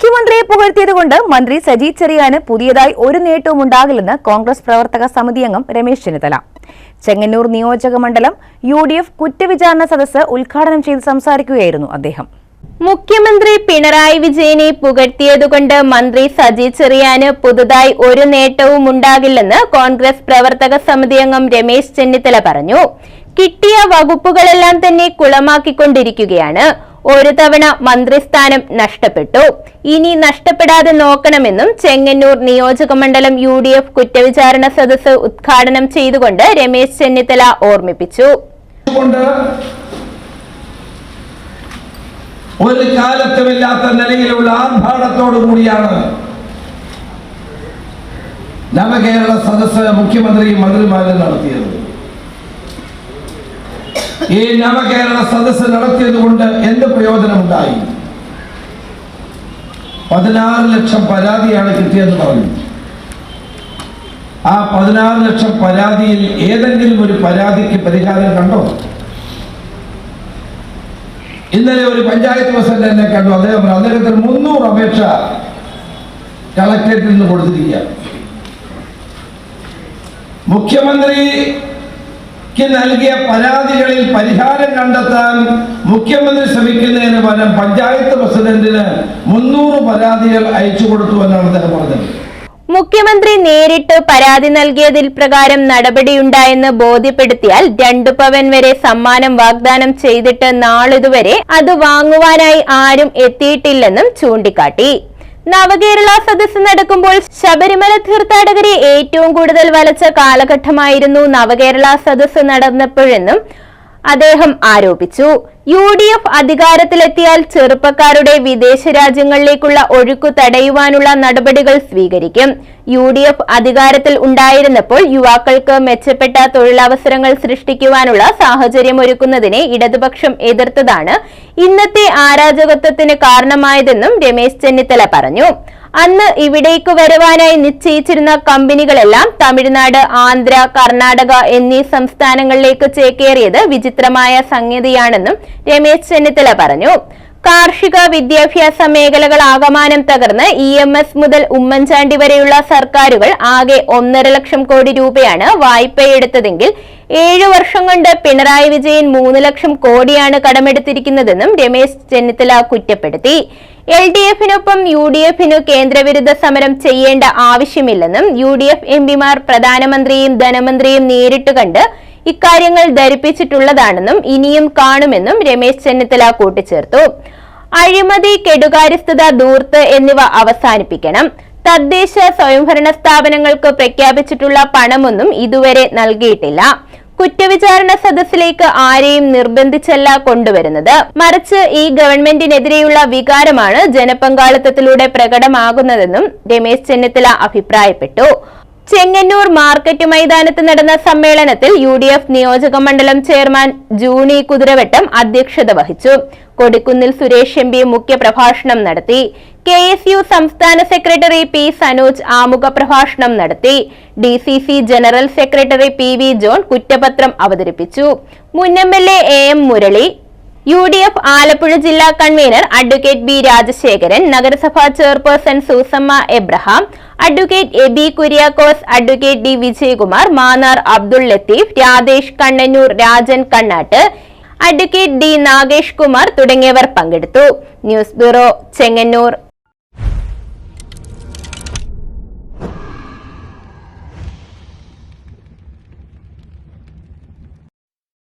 മുഖ്യമന്ത്രിയെ പുകഴ്ത്തിയതുകൊണ്ട് മന്ത്രി സജി ചെറിയാന് പുതിയതായി ഒരു നേട്ടവും ഉണ്ടാകില്ലെന്ന് കോൺഗ്രസ് പ്രവർത്തക സമിതി അംഗം രമേശ് ചെന്നിത്തല. ചെങ്ങന്നൂർ നിയോജക മണ്ഡലം യു ഡി എഫ് കുറ്റവിചാരണ സദസ്സ് ഉദ്ഘാടനം ചെയ്ത് സംസാരിക്കുകയായിരുന്നു അദ്ദേഹം. മുഖ്യമന്ത്രി പിണറായി വിജയനെ പുകഴ്ത്തിയതുകൊണ്ട് മന്ത്രി സജി ചെറിയാന് പുതുതായി ഒരു നേട്ടവും ഉണ്ടാകില്ലെന്ന് കോൺഗ്രസ് പ്രവർത്തക സമിതി അംഗം രമേശ് ചെന്നിത്തല പറഞ്ഞു. കിട്ടിയ വകുപ്പുകളെല്ലാം തന്നെ കുളമാക്കിക്കൊണ്ടിരിക്കുകയാണ്. ഒരു തവണ മന്ത്രിസ്ഥാനം നഷ്ടപ്പെട്ടു. ഇനി നഷ്ടപ്പെടാതെ നോക്കണമെന്നും ചെങ്ങന്നൂർ നിയോജക മണ്ഡലം യു ഡി എഫ് കുറ്റവിചാരണ സദസ് ഉദ്ഘാടനം ചെയ്തുകൊണ്ട് രമേശ് ചെന്നിത്തല ഓർമ്മിപ്പിച്ചു. ഒരു കാലത്തുമില്ലാത്ത നിലയിലുള്ള ആർഭാടത്തോടു കൂടിയാണ് നവകേരള സദസ്സ് മുഖ്യമന്ത്രിയും മന്ത്രിമാരും നടത്തിയത്. ഈ നവകേരള സദസ്സ് നടത്തിയത് കൊണ്ട് എന്ത് പ്രയോജനമുണ്ടായി? പതിനാറ് ലക്ഷം പരാതിയാണ് കിട്ടിയെന്ന് പറഞ്ഞു. ആ പതിനാറ് ലക്ഷം പരാതിയിൽ ഏതെങ്കിലും ഒരു പരാതിക്ക് പരിഹാരം കണ്ടോ? ഇന്നലെ ഒരു പഞ്ചായത്ത് പ്രസിഡന്റ് എന്നെ കണ്ടു. അദ്ദേഹം അദ്ദേഹത്തിന് മുന്നൂറ് അപേക്ഷ കളക്ടറേറ്റിൽ നിന്ന് കൊടുത്തിരിക്കുക മുഖ്യമന്ത്രിക്ക് നൽകിയ പരാതികളിൽ പരിഹാരം കണ്ടെത്താൻ മുഖ്യമന്ത്രി ശ്രമിക്കുന്നതിന് പകരം പഞ്ചായത്ത് പ്രസിഡന്റിന് മുന്നൂറ് പരാതികൾ അയച്ചു കൊടുത്തു എന്നാണ് അദ്ദേഹം പറഞ്ഞത്. മുഖ്യമന്ത്രി നേരിട്ട് പരാതി നൽകിയതിൽ പ്രകാരം നടപടിയുണ്ടായെന്ന് ബോധ്യപ്പെടുത്തിയാൽ രണ്ടു പവൻ വരെ സമ്മാനം വാഗ്ദാനം ചെയ്തിട്ട് നാളിതുവരെ അത് വാങ്ങുവാനായി ആരും എത്തിയിട്ടില്ലെന്നും ചൂണ്ടിക്കാട്ടി. നവകേരള സദസ് നടക്കുമ്പോൾ ശബരിമല തീർത്ഥാടകരെ ഏറ്റവും കൂടുതൽ വലച്ച കാലഘട്ടമായിരുന്നു നവകേരള സദസ് നടന്നപ്പോഴെന്നും അദ്ദേഹം ആരോപിച്ചു. യു ഡി എഫ് അധികാരത്തിലെത്തിയാൽ ചെറുപ്പക്കാരുടെ വിദേശ രാജ്യങ്ങളിലേക്കുള്ള ഒഴുക്കു തടയുവാനുള്ള നടപടികൾ സ്വീകരിക്കും. യു ഡി എഫ് അധികാരത്തിൽ ഉണ്ടായിരുന്നപ്പോൾ യുവാക്കൾക്ക് മെച്ചപ്പെട്ട തൊഴിലവസരങ്ങൾ സൃഷ്ടിക്കുവാനുള്ള സാഹചര്യം ഒരുക്കുന്നതിനെ ഇടതുപക്ഷം എതിർത്തതാണ്. ഇന്നത്തെ അരാജകത്വത്തിന് കാരണമായതെന്നും രമേശ് ചെന്നിത്തല പറഞ്ഞു. അന്ന് ഇവിടേക്ക് വരുവാനായി നിശ്ചയിച്ചിരുന്ന കമ്പനികളെല്ലാം തമിഴ്നാട് ആന്ധ്ര കർണാടക എന്നീ സംസ്ഥാനങ്ങളിലേക്ക് ചേക്കേറിയത് വിചിത്രമായ സംഗതിയാണെന്നും രമേശ് ചെന്നിത്തല പറഞ്ഞു. കാർഷിക വിദ്യാഭ്യാസ മേഖലകൾ ആകമാനം തകർന്ന് ഇ എം എസ് മുതൽ ഉമ്മൻചാണ്ടി വരെയുള്ള സർക്കാരുകൾ ആകെ ഒന്നര ലക്ഷം കോടി രൂപയാണ് വായ്പയെടുത്തതെങ്കിൽ ഏഴു വർഷം കൊണ്ട് പിണറായി വിജയൻ മൂന്ന് ലക്ഷം കോടിയാണ് കടമെടുത്തിരിക്കുന്നതെന്നും രമേശ് ചെന്നിത്തല കുറ്റപ്പെടുത്തി. എൽ ഡി എഫിനൊപ്പം യു ഡി എഫിനു കേന്ദ്രവിരുദ്ധ സമരം ചെയ്യേണ്ട ആവശ്യമില്ലെന്നും യു ഡി എഫ് എംപിമാർ പ്രധാനമന്ത്രിയും ധനമന്ത്രിയും നേരിട്ട് കണ്ട് ഇക്കാര്യങ്ങൾ ധരിപ്പിച്ചിട്ടുള്ളതാണെന്നും ഇനിയും കാണുമെന്നും രമേശ് ചെന്നിത്തല കൂട്ടിച്ചേർത്തു. അഴിമതി കെടുകാര്യസ്ഥത ദൂർത്ത് എന്നിവ അവസാനിപ്പിക്കണം. തദ്ദേശ സ്വയംഭരണ സ്ഥാപനങ്ങൾക്ക് പ്രഖ്യാപിച്ചിട്ടുള്ള പണമൊന്നും ഇതുവരെ നൽകിയിട്ടില്ല. കുറ്റവിചാരണ സദസ്സിലേക്ക് ആരെയും നിർബന്ധിച്ചല്ല കൊണ്ടുവരുന്നത്. മറിച്ച് ഈ ഗവൺമെന്റിനെതിരെയുള്ള വികാരമാണ് ജനപങ്കാളിത്തത്തിലൂടെ പ്രകടമാകുന്നതെന്നും രമേശ് ചെന്നിത്തല അഭിപ്രായപ്പെട്ടു. ചെങ്ങന്നൂർ മാർക്കറ്റ് മൈതാനത്ത് നടന്ന സമ്മേളനത്തിൽ യു ഡി എഫ് നിയോജക മണ്ഡലം ചെയർമാൻ ജൂണി കുതിരവട്ടം അധ്യക്ഷത വഹിച്ചു. കൊടിക്കുന്നിൽ സുരേഷ് എം പി മുഖ്യപ്രഭാഷണം നടത്തി. കെ എസ് യു സംസ്ഥാന സെക്രട്ടറി പി സനോജ് ആമുഖ പ്രഭാഷണം നടത്തി. D C C general secretary P V John കുറ്റപത്രം അവതരിപ്പിച്ചു. മുൻ M L A M Murali U D F Alappuzha ജില്ലാ കൺവീനർ അഡ്വക്കേറ്റ് ബി രാജശേഖരൻ നഗരസഭാ chairperson Susamma Abraham advocate A B Kuriakose advocate D Vijayakumar Mannar Abdul Latheef Radhesh Kannannoor Rajan Kannatt advocate D Nagesh Kumar തുടങ്ങിയവർ പങ്കെടുത്തു. News bureau Chengannur.